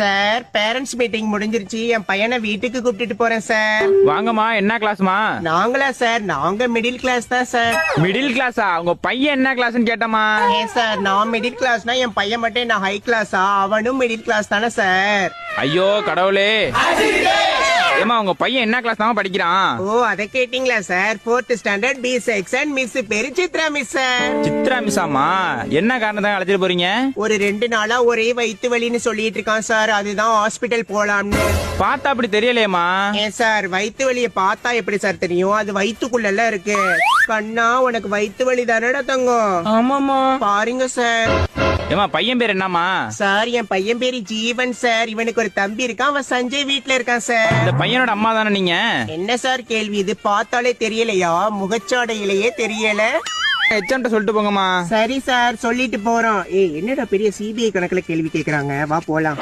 Sir. Parents meeting முடிஞ்சிருச்சு. என் பையனை வீட்டுக்கு கூப்பிட்டுட்டு போறேன் சார். வாங்கம்மா என்ன கிளாஸ்மா நாங்களா சார். நாங்க மிடில் கிளாஸ் தான் சார். மிடில் கிளாஸா உங்க பையன் என்ன கிளாஸ்னு கேட்டமா ஏன் சார் நான் மிடில் கிளாஸ்னா என் பையன் மட்டும் என்ன ஹை கிளாஸா அவனும் மிடில் கிளாஸ் தானே சார். ஐயோ கடவுளே. ஏமா உங்க பையன் என்ன கிளாஸ் தான் படிக்கிறான்? ஓ அதை கேட்டீங்களா sir fourth standard B section miss பேரு சித்ரா மிஸ் சார் சித்ரா மிஸ்ஸாமா என்ன காரணத்தான் அழைச்சிட்டு போறீங்க? ஒரு ரெண்டு நாளா ஒரே வயித்து வலின்னு சொல்லிட்டு இருக்கான் சார் அதுதான் ஹாஸ்பிட்டல் போலாம்னு. பார்த்தா அப்படி தெரியலையேம்மா. ஏன் சார் வயித்து வலிய பார்த்தா எப்படி சார் தெரியும்? அது வயித்துக்குள்ள இருக்கு. கண்ணா உனக்கு வயித்து வலி தானடா தங்கம்? ஆமாமா பாருங்க சார் ஏமா பையன் பேர் என்னம்மா? சார் என் பையன் பேரு ஜீவன் சார். இவனுக்கு ஒரு தம்பி இருக்கான். அவன் சஞ்சய் வீட்ல இருக்கான் சார். இந்த பையனோட அம்மா தானே நீங்க? என்ன சார் கேள்வி இது? பார்த்தாலே தெரியலையா? முகச்சாடையிலேயே தெரியல. ஹெச்எம்ட்ட சொல்லிட்டு போங்கம்மா. சரி சார் சொல்லிட்டு போறோம். ஏய் என்னடா பெரிய சிபிஐ கணக்குல கேள்வி கேக்குறாங்க? வா போலாம்.